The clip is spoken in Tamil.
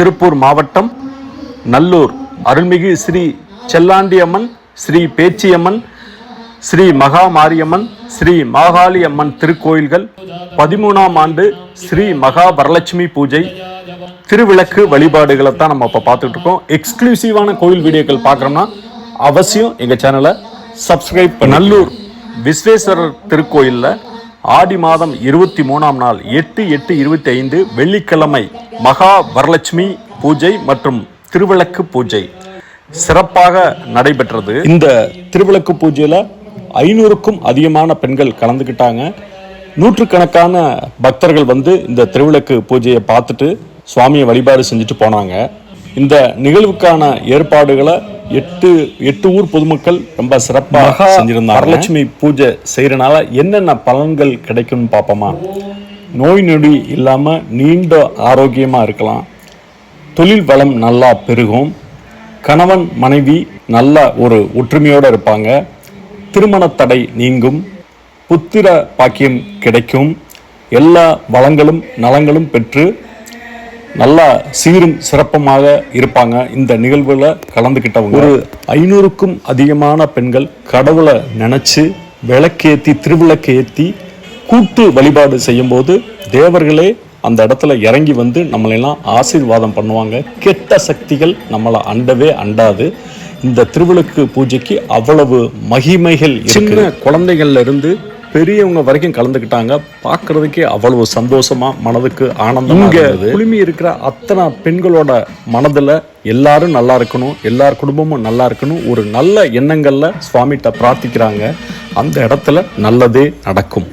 திருப்பூர் மாவட்டம் நல்லூர். அருள்மிகு ஸ்ரீ செல்லாண்டியம்மன் ஸ்ரீ பேச்சியம்மன் ஸ்ரீ மகா மாரியம்மன் ஸ்ரீ மாகாளி அம்மன் திருக்கோயில்கள். பதிமூணாம் ஆண்டு ஸ்ரீ மகா வரலட்சுமி பூஜை. திருவிளக்கு வழிபாடுகளை தான் நம்ம இப்போ பார்த்துட்டு இருக்கோம் எக்ஸ்க்ளூசிவான கோயில் வீடியோக்கள் பார்க்குறோம்னா அவசியம் எங்கள் சேனலை சப்ஸ்கிரைப் நல்லூர் விஸ்வேஸ்வரர் திருக்கோயிலில் ஆடி மாதம் இருபத்தி மூணாம் நாள் எட்டு எட்டு இருபத்தி ஐந்து வெள்ளிக்கிழமை மகா வரலட்சுமி பூஜை மற்றும் திருவிளக்கு பூஜை. சிறப்பாக நடைபெற்றது. இந்த திருவிளக்கு பூஜையில் ஐநூறுக்கும் அதிகமான பெண்கள் கலந்துக்கிட்டாங்க நூற்றுக்கணக்கான பக்தர்கள் வந்து இந்த திருவிளக்கு பூஜையை பார்த்துட்டு சுவாமியை வழிபாடு செஞ்சுட்டு போனாங்க. இந்த நிகழ்வுக்கான ஏற்பாடுகளை எட்டு எட்டு ஊர் பொதுமக்கள் ரொம்ப சிறப்பாக செஞ்சிருந்தாங்க. வரலட்சுமி பூஜை செய்யறனால என்னென்ன பலன்கள் கிடைக்கும்னு பார்ப்போமா? நோய் நொடி இல்லாம நீண்ட ஆரோக்கியமா இருக்கலாம். தொழில் வளம் நல்லா பெருகும். கணவன் மனைவி நல்ல ஒரு ஒற்றுமையோடு இருப்பாங்க. திருமண தடை நீங்கும். புத்திர பாக்கியம் கிடைக்கும். எல்லா வளங்களும் நலங்களும் பெற்று நல்லா சீரும் சிறப்புமாக இருப்பாங்க. இந்த நிகழ்வில் கலந்துக்கிட்டவங்க ஒரு ஐநூறுக்கும் அதிகமான பெண்கள் கடவுளை நினச்சி விளக்கேற்றி திருவிளக்கு ஏற்றி கூட்டு வழிபாடு செய்யும்போது தேவர்களே அந்த இடத்துல இறங்கி வந்து நம்மளெல்லாம் ஆசீர்வாதம் பண்ணுவாங்க. கெட்ட சக்திகள் நம்மளை அண்டவே அண்டாது. இந்த திருவிளக்கு பூஜைக்கு அவ்வளவு மகிமைகள் சின்ன குழந்தைகள்ல இருந்து பெரியவங்க வரைக்கும் கலந்துக்கிட்டாங்க. பார்க்கறதுக்கே அவ்வளவு சந்தோஷமா மனதுக்கு ஆனந்தம் இங்க குழுமி இருக்கிற அத்தனை பெண்களோட மனதுல எல்லாரும் நல்லா இருக்கணும் எல்லார் குடும்பமும் நல்லா இருக்கணும். ஒரு நல்ல எண்ணங்கள்ல சுவாமிகிட்ட பிரார்த்திக்கிறாங்க. அந்த இடத்துல நல்லதே நடக்கும்.